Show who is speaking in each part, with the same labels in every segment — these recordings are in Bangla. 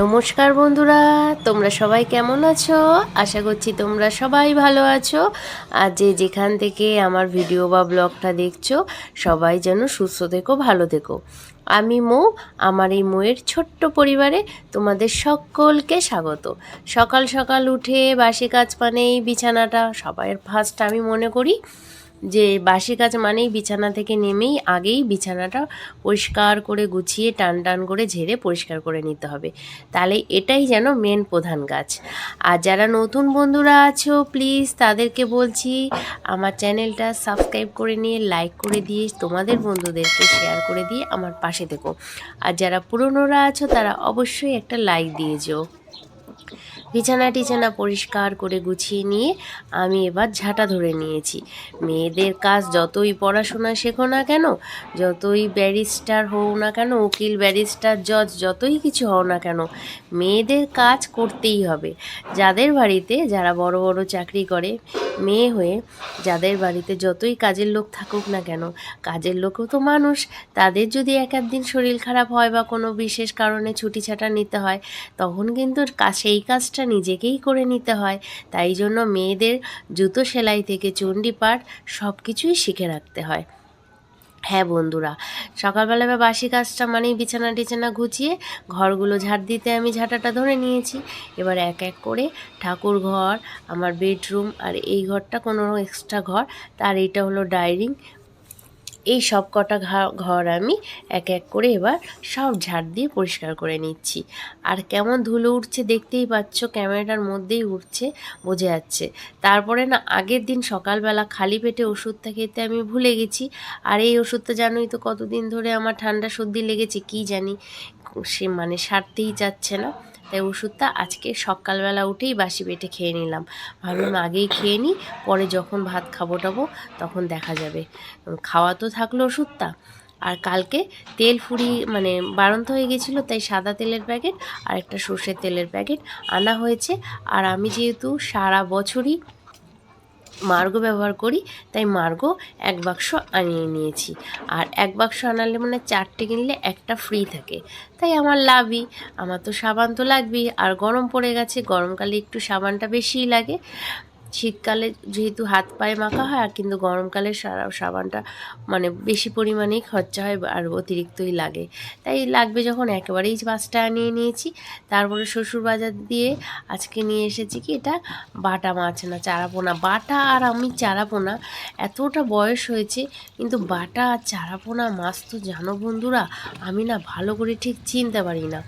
Speaker 1: নমস্কার বন্ধুরা, তোমরা সবাই কেমন আছো? আশা করছি তোমরা সবাই ভালো আছো। আর যে যেখান থেকে আমার ভিডিও বা ব্লগটা দেখছ, সবাই যেন সুস্থ থেকো, ভালো থেকো। আমি মৌ, আমার এই মৌয়ের ছোট্ট পরিবারে তোমাদের সকলকে স্বাগত। সকাল সকাল উঠে বাসি কাজ পানেই বিছানাটা সবাই ফার্স্ট আমি মনে করি। যে বাসি কাজ মানেই বিছানা থেকে নেমেই আগেই বিছানাটা পরিষ্কার করে গুছিয়ে, টান টান করে ঝেড়ে পরিষ্কার করে নিতে হবে। তাহলে এটাই যেন মেন প্রধান কাজ। আর যারা নতুন বন্ধুরা আছো প্লিজ তাদেরকে বলছি, আমার চ্যানেলটা সাবস্ক্রাইব করে নিয়ে লাইক করে দিয়ে, তোমাদের বন্ধুদেরকে শেয়ার করে দিয়ে আমার পাশে থেকো। আর যারা পুরনোরা আছো, তারা অবশ্যই একটা লাইক দিয়ে যেও। বিছানা টিছানা পরিষ্কার করে গুছিয়ে নিয়ে আমি এবার ঝাঁটা ধরে নিয়েছি। মেয়েদের কাজ যতই পড়াশোনা শেখো না কেন, যতই ব্যারিস্টার হও না কেন, উকিল, ব্যারিস্টার, জজ, যতই কিছু হও না কেন, মেয়েদের কাজ করতেই হবে। যাদের বাড়িতে যারা বড় বড় চাকরি করে মেয়ে হয়ে যাদের বাড়িতে যতই কাজের লোক থাকুক না কেন, কাজের লোকও তো মানুষ। তাদের যদি এক দিন শরীর খারাপ হয় বা কোনো বিশেষ কারণে ছুটি ছাটা নিতে হয়, তখন কিন্তু সেই কাজটা নিজেকেই করে নিতে হয়। তাই জন্য মেয়েদের জুতো সেলাই থেকে, চণ্ডীপাঠ সব কিছুই শিখে রাখতে হয়। হ্যাঁ বন্ধুরা সকালবেলা বা বাসি কাজটা মানেই বিছানা টিছানা গুছিয়ে ঘরগুলো ঝাড় দিতে আমি ঝাঁটাটা ধরে নিয়েছি। এবার এক এক করে ঠাকুর ঘর, আমার বেডরুম আর এই ঘরটা কোনো এক্সট্রা ঘর, তার এইটা হলো ডাইনিং এই সব কটা ঘর আমি এক এক করে এবার সব ঝাড় দিয়ে পরিষ্কার করে নিচ্ছি। আর কেমন ধুলো উঠছে দেখতেই পাচ্ছ, ক্যামেরাটার মধ্যেই উঠছে, বোঝা যাচ্ছে। তারপরে না, আগের দিন সকালবেলা খালি পেটে ওষুধটা খেতে আমি ভুলে গেছি। আর এই ওষুধটা জানোই তো কতদিন ধরে আমার ঠান্ডা সর্দি লেগেছে, কি জানি। সে মানে সারতেই যাচ্ছে না। তাই ওষুধটা আজকে সকালবেলা উঠেই বাসি পেটে খেয়ে নিলাম। ভাবলাম আগেই খেয়ে নিই, পরে যখন ভাত খাব টাবো তখন দেখা যাবে। খাওয়া তো থাকল ওষুধটা। আর কালকে তেল ফুরি মানে বাড়ন্ত হয়ে গেছিল, তাই সাদা তেলের প্যাকেট আর একটা সর্ষের তেলের প্যাকেট আনা হয়েছে। আর আমি যেহেতু সারা বছরই মার্গো ব্যবহার করি, তাই মার্গো এক বাক্স আনিয়ে নিয়েছি। আর এক বাক্স আনালে মানে চারটে কিনলে একটা ফ্রি থাকে। তাই আমার লাভই, আমার তো সাবান তো লাগবেই, আর গরম পড়ে গেছে, গরমকালে একটু সাবানটা বেশিই লাগে। শীতকালে যেহেতু হাত পায়ে মাখা হয় আর কিন্তু গরমকালে সারা সাবানটা মানে বেশি পরিমাণেই খরচা হয় আর অতিরিক্তই লাগে। তাই লাগবে যখন একেবারেই পাঁচটা নিয়ে নিয়েছি। তারপরে শ্বশুর বাজার দিয়ে আজকে নিয়ে এসেছি কি এটা বাটা মাছ না, চারাপোনা। বাটা আর আমি চারাপোনা এতটা বয়স হয়েছে কিন্তু বাটা আর চারাপোনা মাছ তো জানো বন্ধুরা, আমি না ভালো করে ঠিক চিনতে পারি না।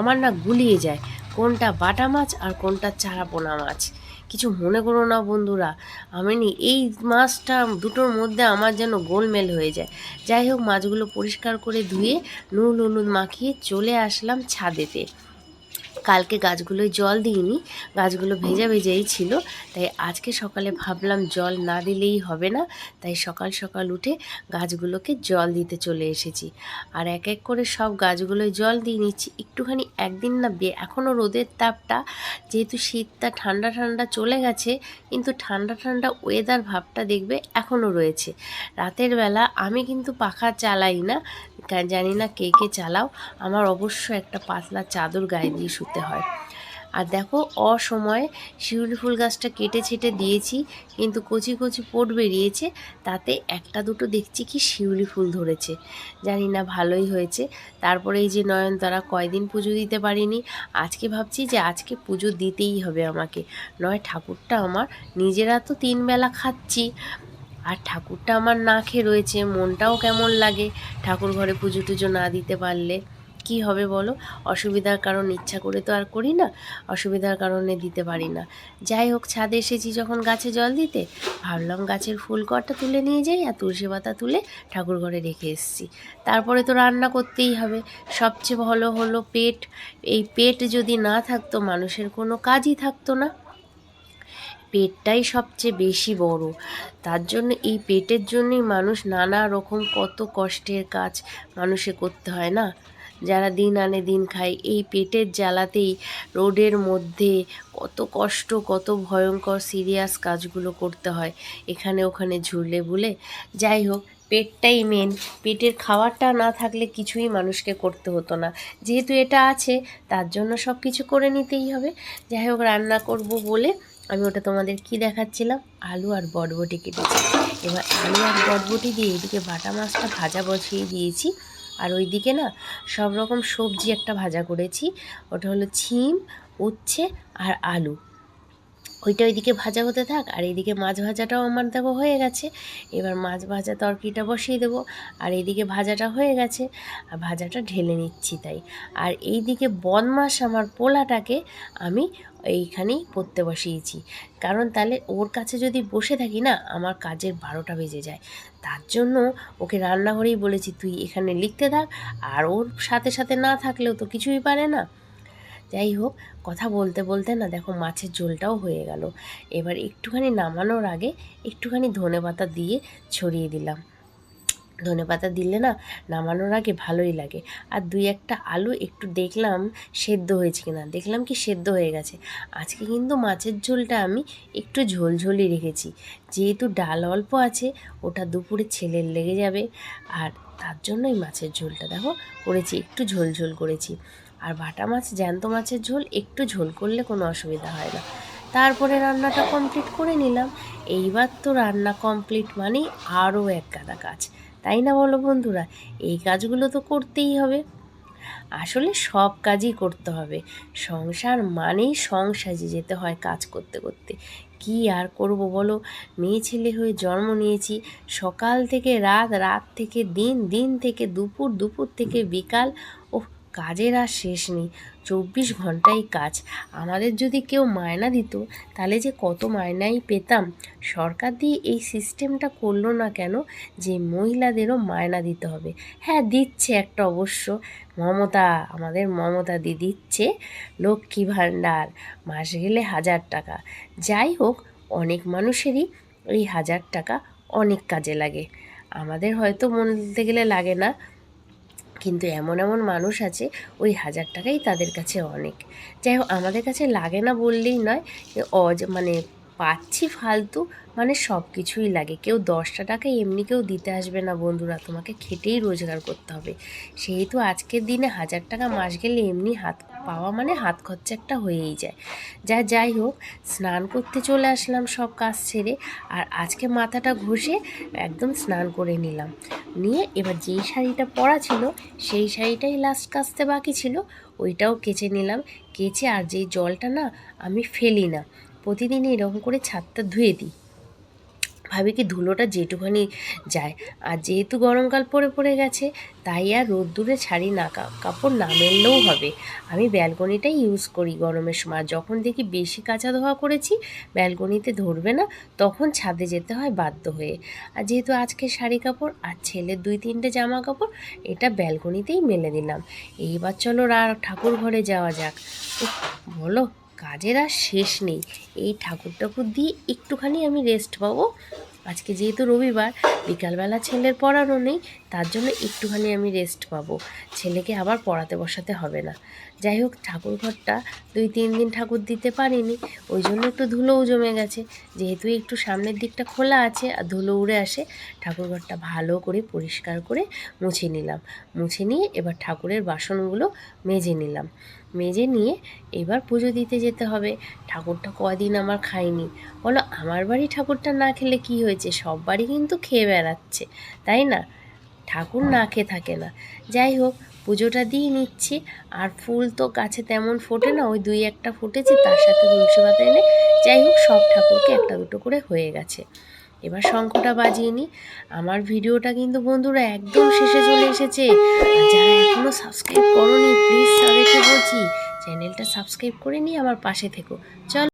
Speaker 1: আমার না গুলিয়ে যায় কোনটা বাটা মাছ আর কোনটা চারাপোনা মাছ। কিছু মনে করো না বন্ধুরা, আমি নি, এই মাছটা দুটোর মধ্যে আমার যেন গোলমেল হয়ে যায়। যাই হোক, মাছগুলো পরিষ্কার করে ধুয়ে নুন হলুদ মাখিয়ে চলে আসলাম ছাদেতে। কালকে গাছগুলোয় জল দিইনি, গাছগুলো ভেজা ভেজাই ছিল, তাই আজকে সকালে ভাবলাম জল না দিলেই হবে না, তাই সকাল সকাল উঠে গাছগুলোকে জল দিতে চলে এসেছি। আর এক এক করে সব গাছগুলোয় জল দিয়ে নিচ্ছি, একটুখানি একদিন না বে এখনও রোদের তাপটা, যেহেতু শীতটা ঠান্ডা ঠান্ডা চলে গেছে, কিন্তু ঠান্ডা ঠান্ডা ওয়েদার ভাবটা দেখবে এখনও রয়েছে। রাতের বেলা আমি কিন্তু পাখা চালাই না জানি না কে কে চালাও, আমার অবশ্য একটা পাতলা চাদর গায়ে দিয়ে শুতে হয়। আর দেখো, অসময়ে শিউলি ফুল গাছটা কেটে ছেটে দিয়েছি, কিন্তু কচি কচি পোট বেরিয়েছে, তাতে একটা দুটো দেখছি কি শিউলি ফুল ধরেছে। জানি না, ভালোই হয়েছে। তারপরে এই যে নয়নতারা কয়দিন পুজো দিতে পারিনি, আজকে ভাবছি যে আজকে পুজো দিতেই হবে আমাকে। নয়, ঠাকুরটা আমার, নিজেরা তো তিন বেলা খাচ্ছি। আর ঠাকুরটা আমার না খেয়ে রয়েছে, মনটাও কেমন লাগে ঠাকুর ঘরে পুজো টুজো না দিতে পারলে। কি হবে বলো? অসুবিধার কারণ ইচ্ছা করে তো আর করি না, অসুবিধার কারণে দিতে পারি না। যাই হোক, ছাদে এসেছি যখন গাছে জল দিতে, ভাবলাম গাছের ফুল কটা তুলে নিয়ে যাই আর তুলসী পাতা তুলে ঠাকুর ঘরে রেখে এসেছি। তারপরে তো রান্না করতেই হবে। সবচেয়ে ভালো হলো পেট। এই পেট যদি না থাকতো, মানুষের কোনো কাজই থাকতো না। পেটটাই সবচেয়ে বেশি বড়। তার জন্য এই পেটের জন্যই মানুষ নানা রকম কত কষ্টের কাজ মানুষে করতে হয় না? যারা দিন আনে দিন খায়, এই পেটের জ্বালাতেই রোডের মধ্যে কত কষ্ট, কত ভয়ঙ্কর সিরিয়াস কাজগুলো করতে হয়। এখানে ওখানে ঝুলে বুলে। যাই হোক, পেটটাই মেন পেটের খাবারটা না থাকলে কিছুই মানুষকে করতে হতো না। যেহেতু এটা আছে, তার জন্য সব কিছু করে নিতেই হবে। যাই হোক, রান্না করব বলে আমি ওটা তোমাদের কি দেখাচ্ছিলাম? আলু আর বটবটি কেটেছি। এবার আলু আর বটবটি দিয়ে এদিকে বাটা মাছটা ভাজা বসিয়ে দিয়েছি। আর ওইদিকে না সব রকম সবজি একটা ভাজা করেছি। ওটা হলো ছিম, উচ্ছে আর আলু। ওইটা ওইদিকে ভাজা হতে থাক, আর এইদিকে মাছ ভাজাটাও আমার দেখো হয়ে গেছে। এবার মাছ ভাজা তরকিটা বসিয়ে দেবো, আর এইদিকে ভাজাটা হয়ে গেছে, আর ভাজাটা ঢেলে নিচ্ছি তাই। আর এইদিকে বদমাস আমার পোলাটাকে আমি এইখানেই পড়তে বসিয়েছি। কারণ তাহলে ওর কাছে যদি বসে থাকি না, আমার কাজের বারোটা বেজে যায়। তার জন্য ওকে রান্নাঘরেই বলেছি, তুই এখানে লিখতে থাক, আর ওর সাথে সাথে না থাকলেও তো কিছুই পারে না। যাই হোক, কথা বলতে বলতে না দেখো মাছের ঝোলটাও হয়ে গেল। এবার একটুখানি নামানোর আগে একটুখানি ধনে পাতা দিয়ে ছড়িয়ে দিলাম। ধনে পাতা দিলে না নামানোর আগে ভালোই লাগে। আর দুই একটা আলু একটু দেখলাম সেদ্ধ হয়েছে কিনা, দেখলাম কি সেদ্ধ হয়ে গেছে। আজকে কিন্তু মাছের ঝোলটা আমি একটু ঝোলঝোলই রেখেছি। যেহেতু ডাল অল্প আছে, ওটা দুপুরে ছেলের লেগে যাবে। আর তার জন্যই মাছের ঝোলটা দেখো করেছি, একটু ঝোল ঝোল করেছি। আর বাটা মাছ, জ্যান্ত মাছের ঝোল, একটু ঝোল করলে কোনো অসুবিধা হয় না। তারপরে রান্নাটা কমপ্লিট করে নিলাম। এইবার তো রান্না কমপ্লিট মানেই আরও এক গাদা কাজ তাই না বলো বন্ধুরা? এই কাজগুলো তো করতেই হবে। আসলে সব কাজই করতে হবে। সংসার মানেই সংসাজে যেতে হয় কাজ করতে করতে। কি আর করব বলো? মেয়ে ছেলে হয়ে জন্ম নিয়েছি। সকাল থেকে রাত রাত থেকে দিন দিন থেকে দুপুর দুপুর থেকে বিকাল। ও কাজের আর শেষ নেই। চব্বিশ ঘন্টাই কাজ। আমাদের যদি কেউ মায়না দিত, তাহলে যে কত মায়নাই পেতাম। সরকার দিয়ে এই সিস্টেমটা করল না কেন যে মহিলাদেরও মায়না দিতে হবে? হ্যাঁ দিচ্ছে একটা অবশ্য। মমতা, আমাদের মমতা দি দিচ্ছে লক্ষ্মী ভাণ্ডার। মাস গেলে হাজার টাকা। যাই হোক, অনেক মানুষেরই এই হাজার টাকা অনেক কাজে লাগে। আমাদের হয়তো বলতে গেলে লাগে না। কিন্তু এমন এমন মানুষ আছে, ওই হাজার টাকাই তাদের কাছে অনেক। যাই হোক আমাদের কাছে লাগে না বললেই নয় অজ মানে পাচ্ছি ফালতু মানে সব কিছুই লাগে। কেউ দশটা টাকা এমনি কেউ দিতে আসবে না বন্ধুরা, তোমাকে খেটেই রোজগার করতে হবে। সেহেতু আজকের দিনে হাজার টাকা মাস গেলে এমনি হাত পাওয়া মানে হাত খরচা একটা হয়েই যায়। যা যাই হোক, স্নান করতে চলে আসলাম সব কাজ ছেড়ে আর আজকে মাথাটা ঘষে একদম স্নান করে নিলাম। নিয়ে এবার যেই শাড়িটা পরা ছিল, সেই শাড়িটাই লাস্ট কাচতে বাকি ছিল, ওইটাও কেচে নিলাম। কেচে আর যেই জলটা না, আমি ফেলি না। প্রতিদিন এরকম করে ছাদটা ধুয়ে দিই। ভাবি কি ধুলোটা যেটুখানি যায়। আর যেহেতু গরমকাল পড়ে পড়ে গেছে, তাই আর রোদ্দুরে ছাড়ি না কাপড় না মেললেও হবে। আমি ব্যালকনিটাই ইউজ করি গরমের সময়। যখন দেখি বেশি কাঁচা ধোয়া করেছি, ব্যালকনিতে ধরবে না, তখন ছাদে যেতে হয় বাধ্য হয়ে। আর যেহেতু আজকে শাড়ি কাপড় আর ছেলের দুই তিনটে জামা কাপড়, এটা ব্যালকনিতেই মেলে দিলাম। এইবার চলো আর ঠাকুর ঘরে যাওয়া যাক। বলো। কাজের আর শেষ নেই। এই ঠাকুর ঠাকুর দিয়ে একটুখানি আমি রেস্ট পাবো। আজকে যেহেতু রবিবার, বিকালবেলা ছেলের পড়ানো নেই তার জন্য একটুখানি আমি রেস্ট পাবো। ছেলেকে আবার পড়াতে বসাতে হবে না। যাই হোক ঠাকুর ঘরটা দুই তিন দিন ঠাকুর দিতে পারিনি, ওই জন্য একটু ধুলোও জমে গেছে। যেহেতু একটু সামনের দিকটা খোলা আছে আর ধুলো উড়ে আসে ঠাকুর ঘরটা ভালো করে পরিষ্কার করে মুছে নিলাম। মুছে নিয়ে এবার ঠাকুরের বাসনগুলো মেজে নিলাম। মেজে নিয়ে এবার পুজো দিতে যেতে হবে। ঠাকুরটা কদিন আমার খাইনি বলো, আমার বাড়ি ঠাকুরটা না খেলে কি হয়েছে? সব বাড়ি কিন্তু খেয়ে বেড়াচ্ছে, তাই না? ঠাকুর না খেয়ে থাকে না। যাই হোক, পুজোটা দিয়ে নিচ্ছি। আর ফুল তো গাছে তেমন ফোটে না, ওই দুই একটা ফুটেছে, তার সাথে তুলসী পাতা এনে। যাই হোক, সব ঠাকুরকে একটা দুটো করে হয়ে গেছে। এবার শঙ্খটা বাজিয়ে নিই। আমার ভিডিওটা কিন্তু বন্ধুরা একদম শেষে চলে এসেছে। আর যারা এখনও সাবস্ক্রাইব করনি প্লিজ তাদেরকে বলছি, চ্যানেলটা সাবস্ক্রাইব করে নিয়ে আমার পাশে থেকো। চল।